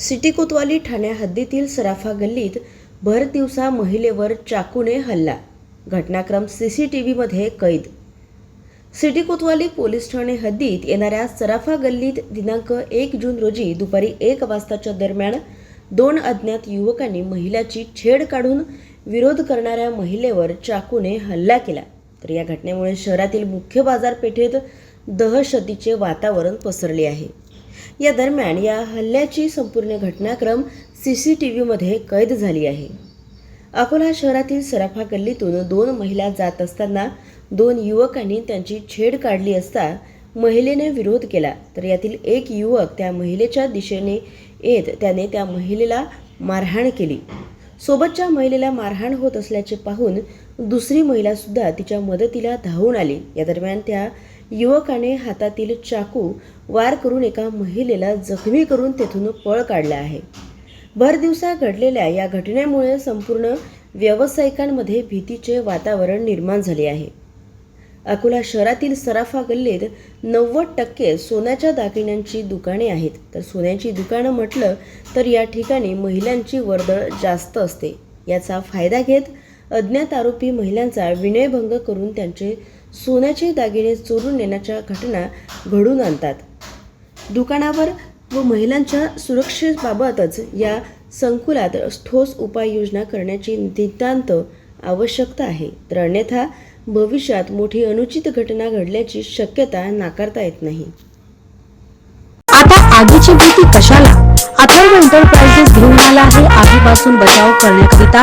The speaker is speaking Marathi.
सिटी कोतवाली ठाण्या हद्दीतील सराफा गल्लीत भर दिवसा महिलेवर चाकूने हल्ला. घटनाक्रम सी सी टी व्हीमध्ये कैद. सिटी कोतवाली पोलीस ठाणे हद्दीत येणाऱ्या सराफा गल्लीत दिनांक एक जून रोजी दुपारी एक वाजताच्या दरम्यान दोन अज्ञात युवकांनी महिलाची छेड काढून विरोध करणाऱ्या महिलेवर चाकूने हल्ला केला. तर या घटनेमुळे शहरातील मुख्य बाजारपेठेत दहशतीचे वातावरण पसरले आहे. या दरम्यान या हल्ल्याची संपूर्ण घटनाक्रम सी सी टी व्हीमध्ये कैद झाली आहे. अकोला शहरातील सराफा गल्लीतून दोन महिला जात असताना दोन युवकांनी त्यांची छेड काढली असता महिलेने विरोध केला. तर यातील एक युवक त्या महिलेच्या दिशेने येत त्याने त्या महिलेला मारहाण केली. सोबतच्या महिलेला मारहाण होत असल्याचे पाहून दुसरी महिलासुद्धा तिच्या मदतीला धावून आली. या दरम्यान त्या युवकाने हातातील चाकू वार करून एका महिलेला जखमी करून तेथून पळ काढला आहे. भर दिवसा घडलेल्या या घटनेमुळे संपूर्ण व्यावसायिकांमध्ये भीतीचे वातावरण निर्माण झाले आहे. अकोला शहरातील सराफा गल्लीत नव्वद टक्के सोन्याच्या दागिन्यांची दुकाने आहेत. तर सोन्याची दुकानं म्हटलं तर या ठिकाणी महिलांची वर्दळ जास्त असते. याचा फायदा घेत अज्ञात आरोपी महिलांचा विनयभंग करून त्यांचे सोन्याचे दागिने चोरून नेण्याच्या घटना घडून आणतात. दुकानावर व महिलांच्या सुरक्षेबाबतच या संकुलात ठोस उपाययोजना करण्याची नितांत आवश्यकता आहे. तर अन्यथा भविष्यात मोठी अनुचित घटना घडल्याची शक्यता नाकारता येत नाही. आता आगीची भीती कशाला? अथर्व एंटरप्राइजेस घेऊन आला आहे. आगीपासून बचाव करण्याकरिता